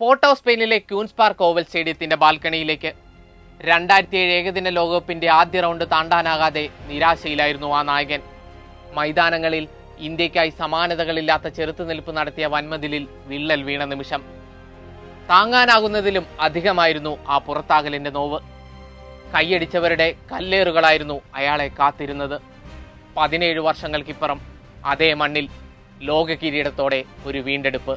Port of സ്പെയിനിലെ Queen's Park Oval സ്റ്റേഡിയത്തിന്റെ ബാൽക്കണിയിലേക്ക്. രണ്ടായിരത്തി ഏഴ് ഏകദിന ലോകകപ്പിന്റെ ആദ്യ റൗണ്ട് താണ്ടാനാകാതെ നിരാശയിലായിരുന്നു ആ നായകൻ. മൈതാനങ്ങളിൽ ഇന്ത്യക്കായി സമാനതകളില്ലാത്ത ചെറുത്തുനിൽപ്പ് നടത്തിയ വൻമതിലിൽ വിള്ളൽ വീണ നിമിഷം. താങ്ങാനാകുന്നതിലും അധികമായിരുന്നു ആ പുറത്താകലിന്റെ നോവ്. കൈയടിച്ചവരുടെ കല്ലേറുകളായിരുന്നു അയാളെ കാത്തിരുന്നത്. പതിനേഴ് വർഷങ്ങൾക്കിപ്പുറം അതേ മണ്ണിൽ ലോക കിരീടത്തോടെ ഒരു വീണ്ടെടുപ്പ്.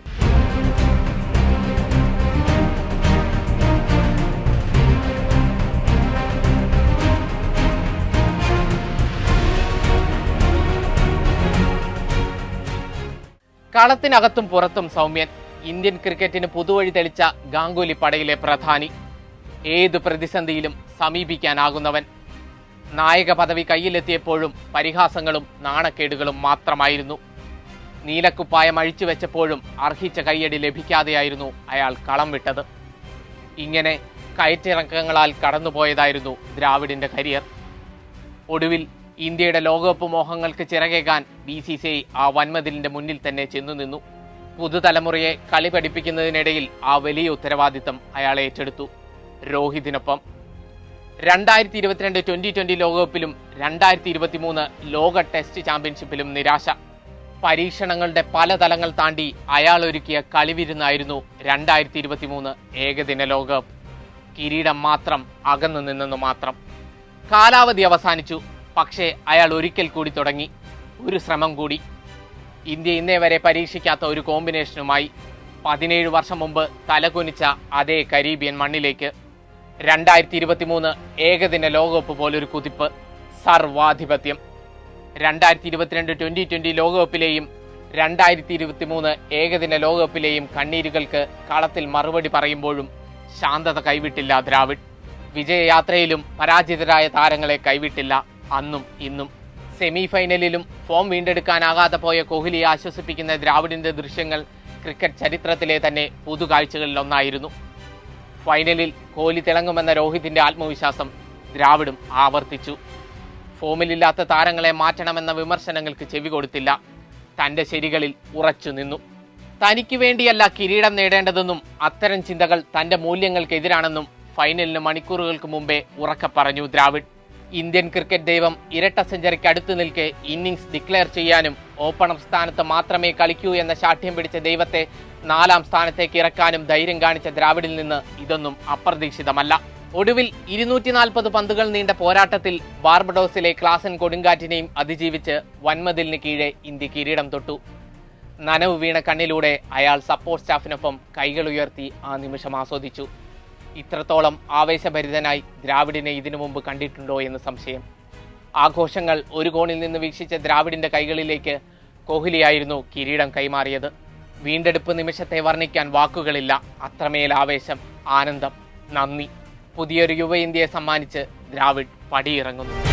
കളത്തിനകത്തും പുറത്തും സൗമ്യൻ. ഇന്ത്യൻ ക്രിക്കറ്റിന് പുതുവഴി തെളിച്ച ഗാംഗുലി പടയിലെ പ്രധാനി. ഏത് പ്രതിസന്ധിയിലും സമീപിക്കാനാകുന്നവൻ. നായക പദവി കയ്യിലെത്തിയപ്പോഴും പരിഹാസങ്ങളും നാണക്കേടുകളും മാത്രമായിരുന്നു. നീലക്കുപ്പായം അഴിച്ചു വെച്ചപ്പോഴും അർഹിച്ച കയ്യടി ലഭിക്കാതെയായിരുന്നു അയാൾ കളം വിട്ടത്. ഇങ്ങനെ കയറ്റിറക്കങ്ങളാൽ കടന്നുപോയതായിരുന്നു ദ്രാവിഡിന്റെ കരിയർ. ഒടുവിൽ ഇന്ത്യയുടെ ലോകകപ്പ് മോഹങ്ങൾക്ക് ചിറകേകാൻ ബി സി സി ഐ ആ വൻമതിലിന്റെ മുന്നിൽ തന്നെ ചെന്നു നിന്നു. പുതുതലമുറയെ കളി പഠിപ്പിക്കുന്നതിനിടയിൽ ആ വലിയ ഉത്തരവാദിത്തം അയാൾ ഏറ്റെടുത്തു. രോഹിതിനൊപ്പം. രണ്ടായിരത്തി ഇരുപത്തിരണ്ട് ട്വന്റി ട്വന്റി ലോകകപ്പിലും രണ്ടായിരത്തി ഇരുപത്തിമൂന്ന് ലോക ടെസ്റ്റ് ചാമ്പ്യൻഷിപ്പിലും നിരാശ. പരീക്ഷണങ്ങളുടെ പല തലങ്ങൾ താണ്ടി അയാൾ ഒരുക്കിയ കളിവിരുന്നായിരുന്നു രണ്ടായിരത്തി ഇരുപത്തിമൂന്ന് ഏകദിന ലോകകപ്പ്. കിരീടം മാത്രം അകന്നു നിന്നെന്നു മാത്രം. കാലാവധി അവസാനിച്ചു. പക്ഷേ അയാൾ ഒരിക്കൽ കൂടി തുടങ്ങി. ഒരു ശ്രമം കൂടി. ഇന്ത്യ ഇന്നേ വരെ പരീക്ഷിക്കാത്ത ഒരു കോമ്പിനേഷനുമായി പതിനേഴ് വർഷം മുമ്പ് തലകുനിച്ച അതേ കരീബിയൻ മണ്ണിലേക്ക് രണ്ടായിരത്തി ഇരുപത്തി മൂന്ന് ഏകദിന ലോകകപ്പ് പോലൊരു കുതിപ്പ്. സർവാധിപത്യം. രണ്ടായിരത്തി ഇരുപത്തിരണ്ട് ട്വന്റി ട്വന്റി ലോകകപ്പിലെയും രണ്ടായിരത്തി ഇരുപത്തി മൂന്ന് ഏകദിന ലോകകപ്പിലെയും കണ്ണീരുകൾക്ക് കളത്തിൽ മറുപടി പറയുമ്പോഴും ശാന്തത കൈവിട്ടില്ല ദ്രാവിഡ്. വിജയയാത്രയിലും പരാജിതരായ താരങ്ങളെ കൈവിട്ടില്ല. അന്നും ഇന്നും സെമി ഫൈനലിലും ഫോം വീണ്ടെടുക്കാനാകാതെ പോയ കോഹ്ലിയെ ആശ്വസിപ്പിക്കുന്ന ദ്രാവിഡിന്റെ ദൃശ്യങ്ങൾ ക്രിക്കറ്റ് ചരിത്രത്തിലെ തന്നെ പുതുകാഴ്ചകളിൽ ഒന്നായിരുന്നു. ഫൈനലിൽ കോഹ്ലി തിളങ്ങുമെന്ന രോഹിതിന്റെ ആത്മവിശ്വാസം ദ്രാവിഡും ആവർത്തിച്ചു. ഫോമിലില്ലാത്ത താരങ്ങളെ മാറ്റണമെന്ന വിമർശനങ്ങൾക്ക് ചെവി കൊടുത്തില്ല. തന്റെ ശരികളിൽ ഉറച്ചു നിന്നു. തനിക്ക് വേണ്ടിയല്ല കിരീടം നേടേണ്ടതെന്നും അത്തരം ചിന്തകൾ തന്റെ മൂല്യങ്ങൾക്കെതിരാണെന്നും ഫൈനലിന് മണിക്കൂറുകൾക്ക് മുമ്പേ ഉറക്കെ പറഞ്ഞു ദ്രാവിഡ്. ഇന്ത്യൻ ക്രിക്കറ്റ് ദൈവം ഇരട്ട സെഞ്ചറിക്ക് അടുത്ത് നിൽക്കെ ഇന്നിംഗ്സ് ഡിക്ലെയർ ചെയ്യാനും ഓപ്പണർ സ്ഥാനത്ത് മാത്രമേ കളിക്കൂ എന്ന ശാഠ്യം പിടിച്ച ദൈവത്തെ നാലാം സ്ഥാനത്തേക്ക് ഇറക്കാനും ധൈര്യം കാണിച്ച ദ്രാവിഡിൽ നിന്ന് ഇതൊന്നും അപ്രതീക്ഷിതമല്ല. ഒടുവിൽ ഇരുന്നൂറ്റി നാൽപ്പത് പന്തുകൾ നീണ്ട പോരാട്ടത്തിൽ ബാർബഡോസിലെ ക്ലാസൻ കൊടുങ്കാറ്റിനെയും അതിജീവിച്ച് വൻമതിലിന് കീഴെ ഇന്ത്യ കിരീടം തൊട്ടു. നനവ് വീണ കണ്ണിലൂടെ അയാൾ സപ്പോർട്ട് സ്റ്റാഫിനൊപ്പം കൈകൾ ഉയർത്തി ആ നിമിഷം ആസ്വദിച്ചു. ഇത്രത്തോളം ആവേശഭരിതനായി ദ്രാവിഡിനെ ഇതിനു മുമ്പ് കണ്ടിട്ടുണ്ടോ എന്ന് സംശയം. ആഘോഷങ്ങൾ ഒരു കോണിൽ നിന്ന് വീക്ഷിച്ച ദ്രാവിഡിന്റെ കൈകളിലേക്ക് കോഹ്ലിയായിരുന്നു കിരീടം കൈമാറിയത്. വീണ്ടെടുപ്പ് നിമിഷത്തെ വർണിക്കാൻ വാക്കുകളില്ല. അത്രമേൽ ആവേശം ആനന്ദം നന്ദി. പുതിയൊരു യുവ ഇന്ത്യയെ സമ്മാനിച്ച് ദ്രാവിഡ് പടിയിറങ്ങുന്നു.